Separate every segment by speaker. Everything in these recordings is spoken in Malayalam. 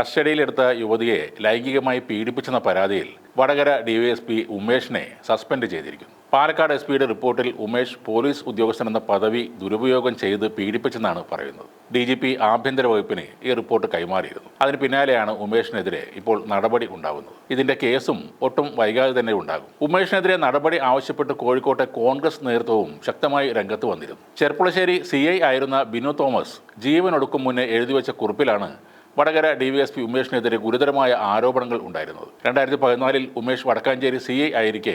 Speaker 1: കസ്റ്റഡിയിലെടുത്ത യുവതിയെ ലൈംഗികമായി പീഡിപ്പിച്ചെന്ന പരാതിയിൽ വടകര ഡിവൈഎസ്പി ഉമേഷിനെ സസ്പെൻഡ് ചെയ്തിരിക്കുന്നു. പാലക്കാട് എസ് പിയുടെ റിപ്പോർട്ടിൽ ഉമേഷ് പോലീസ് ഉദ്യോഗസ്ഥൻ എന്ന പദവി ദുരുപയോഗം ചെയ്ത് പീഡിപ്പിച്ചെന്നാണ് പറയുന്നത്. ഡി ജി പി ആഭ്യന്തര വകുപ്പിന് ഈ റിപ്പോർട്ട് കൈമാറിയിരുന്നു. അതിന് പിന്നാലെയാണ് ഉമേഷിനെതിരെ ഇപ്പോൾ നടപടി ഉണ്ടാകുന്നത്. ഇതിന്റെ കേസും ഒട്ടും വൈകാതെ തന്നെ ഉണ്ടാകും. ഉമേഷിനെതിരെ നടപടി ആവശ്യപ്പെട്ട് കോഴിക്കോട്ടെ കോൺഗ്രസ് നേതൃത്വവും ശക്തമായി രംഗത്ത് വന്നിരുന്നു. ചെർപ്പുളശ്ശേരി സി ആയിരുന്ന ബിനു തോമസ് ജീവനൊടുക്കും മുന്നേ എഴുതിവെച്ച കുറിപ്പിലാണ് Vadakara D V S P ഉമേഷിനെതിരെ ഗുരുതരമായ ആരോപണങ്ങൾ ഉണ്ടായിരുന്നത്. രണ്ടായിരത്തി പതിനാലിൽ ഉമേഷ് വടക്കാഞ്ചേരി സി ഐ ആയിരിക്കെ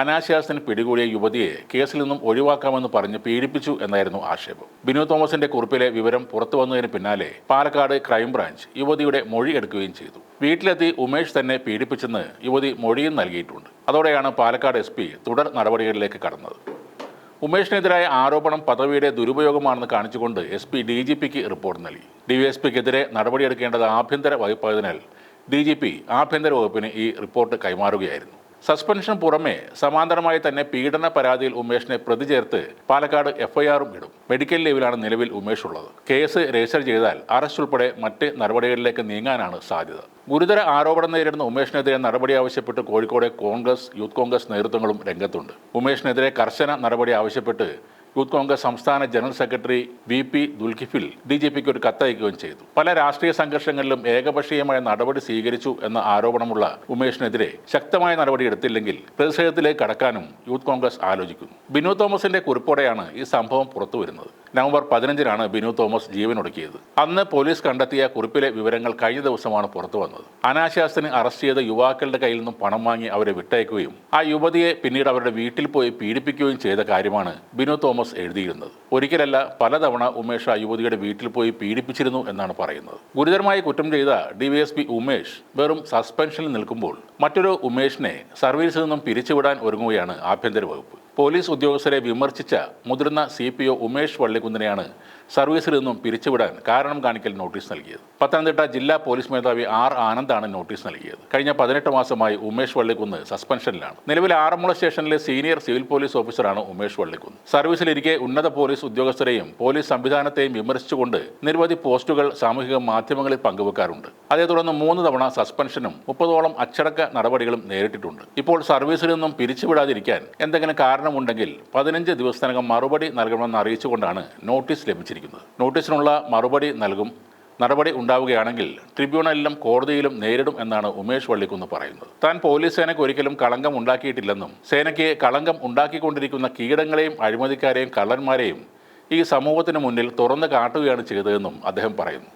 Speaker 1: അനാശാസിന് പിടികൂടിയ യുവതിയെ കേസിൽ നിന്നും ഒഴിവാക്കാമെന്ന് പറഞ്ഞ് പീഡിപ്പിച്ചു എന്നായിരുന്നു ആക്ഷേപം. ബിനു തോമസിന്റെ കുറിപ്പിലെ വിവരം പുറത്തു വന്നതിന് പിന്നാലെ പാലക്കാട് ക്രൈംബ്രാഞ്ച് യുവതിയുടെ മൊഴി എടുക്കുകയും ചെയ്തു. വീട്ടിലെത്തി ഉമേഷ് തന്നെ പീഡിപ്പിച്ചെന്ന് യുവതി മൊഴിയും നൽകിയിട്ടുണ്ട്. അതോടെയാണ് പാലക്കാട് എസ് തുടർ നടപടികളിലേക്ക് കടന്നത്. ഉമേഷിനെതിരായ ആരോപണം പദവിയുടെ ദുരുപയോഗമാണെന്ന് കാണിച്ചുകൊണ്ട് എസ് പി ഡി ജി പിക്ക് റിപ്പോർട്ട് നൽകി. ഡിവൈഎസ്പിക്കെതിരെ നടപടിയെടുക്കേണ്ടത് ആഭ്യന്തര വകുപ്പായതിനാൽ ഡി ജി പി ആഭ്യന്തര വകുപ്പിന് ഈ റിപ്പോർട്ട് കൈമാറുകയായിരുന്നു. സസ്പെൻഷന് പുറമെ സമാന്തരമായി തന്നെ പീഡന പരാതിയിൽ ഉമേഷിനെ പ്രതി ചേർത്ത് പാലക്കാട് എഫ്ഐആറും ഇടും. മെഡിക്കൽ ലീവിലാണ് നിലവിൽ ഉമേഷ് ഉള്ളത്. കേസ് രജിസ്റ്റർ ചെയ്താൽ അറസ്റ്റ് ഉൾപ്പെടെ മറ്റ് നടപടികളിലേക്ക് നീങ്ങാനാണ് സാധ്യത. ഗുരുതര ആരോപണം നേരിടുന്ന ഉമേഷിനെതിരെ നടപടി ആവശ്യപ്പെട്ട് കോഴിക്കോട് കോൺഗ്രസ് യൂത്ത് കോൺഗ്രസ് നേതൃത്വങ്ങളും രംഗത്തുണ്ട്. ഉമേഷിനെതിരെ കർശന നടപടി ആവശ്യപ്പെട്ട് യൂത്ത് കോൺഗ്രസ് സംസ്ഥാന general secretary V P Dulkhifil D G പിക്ക് ഒരു കത്തയക്കുകയും ചെയ്തു. പല രാഷ്ട്രീയ സംഘർഷങ്ങളിലും ഏകപക്ഷീയമായ നടപടി സ്വീകരിച്ചു എന്ന ആരോപണമുള്ള ഉമേഷിനെതിരെ ശക്തമായ നടപടി എടുത്തില്ലെങ്കിൽ പ്രതിഷേധത്തിലേക്ക് കടക്കാനും യൂത്ത് കോൺഗ്രസ് ആലോചിക്കുന്നു. ബിനു തോമസിന്റെ കുറിപ്പോടെയാണ് ഈ സംഭവം പുറത്തുവരുന്നത്. നവംബർ പതിനഞ്ചിനാണ് ബിനു തോമസ് ജീവനൊടുക്കിയത് അന്ന് പോലീസ് കണ്ടെത്തിയ കുറിപ്പിലെ വിവരങ്ങൾ കഴിഞ്ഞ ദിവസമാണ് പുറത്തു വന്നത്. അനാശാസത്തിന് അറസ്റ്റ് ചെയ്ത യുവാക്കളുടെ കയ്യിൽ നിന്നും പണം വാങ്ങി അവരെ വിട്ടയക്കുകയും ആ യുവതിയെ പിന്നീട് അവരുടെ വീട്ടിൽ പോയി പീഡിപ്പിക്കുകയും ചെയ്ത കാര്യമാണ് ബിനു തോമസ് എഴുതിയിരുന്നത്. ഒരിക്കലല്ല പലതവണ ഉമേഷ് ആ യുവതിയുടെ വീട്ടിൽ പോയി പീഡിപ്പിച്ചിരുന്നു എന്നാണ് പറയുന്നത്. ഗുരുതരമായി കുറ്റം ചെയ്ത ഡിവൈഎസ്പി ഉമേഷ് വെറും സസ്പെൻഷനിൽ നിൽക്കുമ്പോൾ മറ്റൊരു ഉമേഷിനെ സർവീസിൽ നിന്നും പിരിച്ചുവിടാൻ ഒരുങ്ങുകയാണ് ആഭ്യന്തര വകുപ്പ്. പോലീസ് ഉദ്യോഗസ്ഥരെ വിമർശിച്ച മുതിർന്ന സി പി ഒ ഉമേഷ് വള്ളിക്കുന്നിനെയാണ് സർവീസിൽ നിന്നും പിരിച്ചുവിടാൻ കാരണം കാണിക്കൽ നോട്ടീസ് നൽകിയത്. പത്തനംതിട്ട ജില്ലാ പോലീസ് മേധാവി ആർ ആനന്ദാണ് നോട്ടീസ് നൽകിയത്. കഴിഞ്ഞ പതിനെട്ട് മാസമായി ഉമേഷ് വള്ളിക്കുന്ന് സസ്പെൻഷനിലാണ്. നിലവിൽ ആറന്മുള സ്റ്റേഷനിലെ സീനിയർ സിവിൽ പോലീസ് ഓഫീസറാണ് ഉമേഷ് വള്ളിക്കുന്ന്. സർവീസിലിരിക്കെ ഉന്നത പോലീസ് ഉദ്യോഗസ്ഥരെയും പോലീസ് സംവിധാനത്തെയും വിമർശിച്ചുകൊണ്ട് നിരവധി പോസ്റ്റുകൾ സാമൂഹിക മാധ്യമങ്ങളിൽ പങ്കുവെക്കാറുണ്ട്. അതേ തുടർന്ന് മൂന്ന് തവണ സസ്പെൻഷനും മുപ്പതോളം അച്ചടക്ക നടപടികളും നേരിട്ടിട്ടുണ്ട്. ഇപ്പോൾ സർവീസിൽ നിന്നും പിരിച്ചുവിടാതിരിക്കാൻ എന്തെങ്കിലും കാരണമുണ്ടെങ്കിൽ പതിനഞ്ച് ദിവസത്തിനകം മറുപടി നൽകണമെന്ന് അറിയിച്ചുകൊണ്ടാണ് നോട്ടീസ് ലഭിച്ചിരിക്കുന്നത്. നോട്ടീസിനുള്ള മറുപടി നൽകും നടപടി ഉണ്ടാവുകയാണെങ്കിൽ ട്രിബ്യൂണലിലും കോടതിയിലും നേരിടും എന്നാണ് ഉമേഷ് വള്ളിക്കുന്ന് പറയുന്നത്. താൻ പോലീസ് സേനയ്ക്ക് ഒരിക്കലും കളങ്കം ഉണ്ടാക്കിയിട്ടില്ലെന്നും സേനയ്ക്ക് കളങ്കം ഉണ്ടാക്കിക്കൊണ്ടിരിക്കുന്ന കീടങ്ങളെയും അഴിമതിക്കാരെയും കള്ളന്മാരെയും ഈ സമൂഹത്തിന് മുന്നിൽ തുറന്നു കാട്ടുകയാണ് ചെയ്തതെന്നും അദ്ദേഹം പറയുന്നു.